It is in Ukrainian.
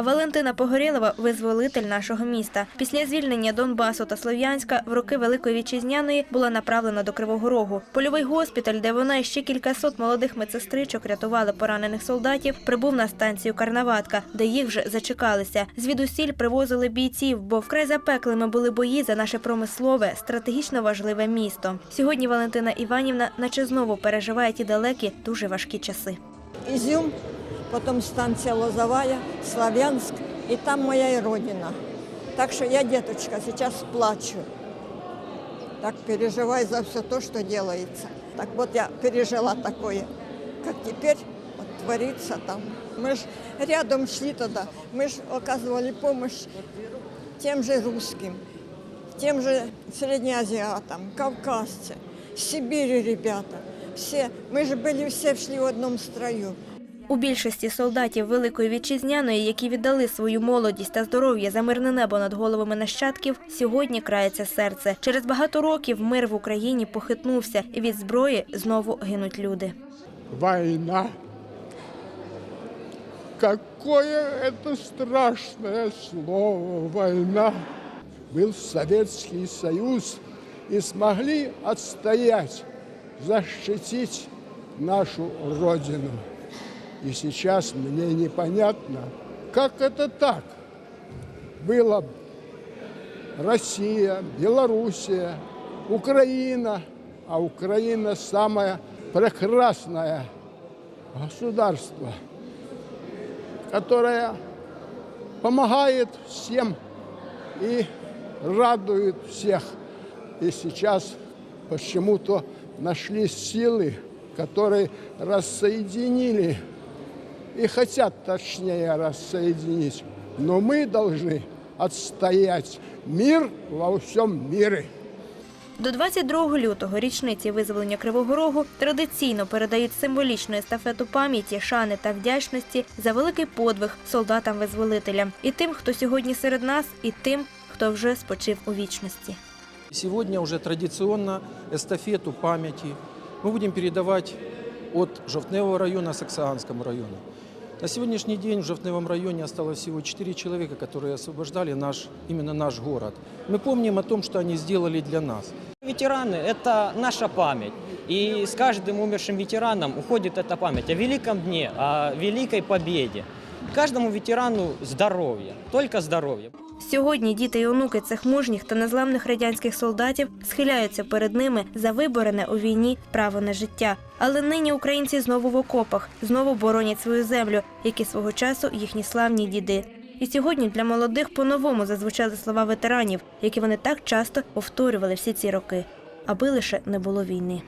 Валентина Погорєлова – визволитель нашого міста. Після звільнення Донбасу та Слов'янська в роки Великої Вітчизняної була направлена до Кривого Рогу. Польовий госпіталь, де вона і ще кількасот молодих медсестричок рятували поранених солдатів, прибув на станцію Карнаватка, де їх вже зачекалися. Звідусіль привозили бійців, бо вкрай запеклими були бої за наше промислове, стратегічно важливе місто. Сьогодні Валентина Іванівна наче знову переживає ті далекі, дуже важкі часи. Изюм, потом станция Лозовая, Славянск, и там моя и родина. Так что я, деточка, сейчас плачу. Так переживаю за все то, что делается. Так вот я пережила такое, как теперь вот творится там. Мы ж рядом шли туда, мы ж оказывали помощь тем же русским, тем же среднеазиатам, кавказцы, с Сибири ребята. Все, мы же были все шли в одном строю. У більшості солдатів Великої Вітчизняної, які віддали свою молодість та здоров'я за мирне небо над головами нащадків, сьогодні крається серце. Через багато років мир в Україні похитнувся, і від зброї знову гинуть люди. Война. Какое это страшное слово «война». Был Советский Союз и смогли отстоять, защитить нашу Родину. И сейчас мне непонятно, как это так. Было Россия, Белоруссия, Украина, а Украина самое прекрасное государство, которое помогает всем и радует всех. И сейчас почему-то нашлись силы, которые рассоединили и хотят точнее рассоединить. Но мы должны отстоять мир во всем мире. До 22 лютого, річниці визволення Кривого Рогу, традиційно передають символічну естафету пам'яті, шани та вдячності за великий подвиг солдатам-визволителям і тим, хто сьогодні серед нас, і тим, хто вже спочив у вічності. Сегодня уже традиционно эстафету памяти мы будем передавать от Жовтневого района Саксаганскому району. На сегодняшний день в Жовтневом районе осталось всего 4 человека, которые освобождали наш, именно наш город. Мы помним о том, что они сделали для нас. Ветераны – это наша память. И с каждым умершим ветераном уходит эта память о великом дне, о великой победе. Каждому ветерану здоровья, только здоровье. Сьогодні діти і онуки цих мужніх та незламних радянських солдатів схиляються перед ними за виборене у війні право на життя. Але нині українці знову в окопах, знову боронять свою землю, як і свого часу їхні славні діди. І сьогодні для молодих по-новому зазвучали слова ветеранів, які вони так часто повторювали всі ці роки, аби лише не було війни.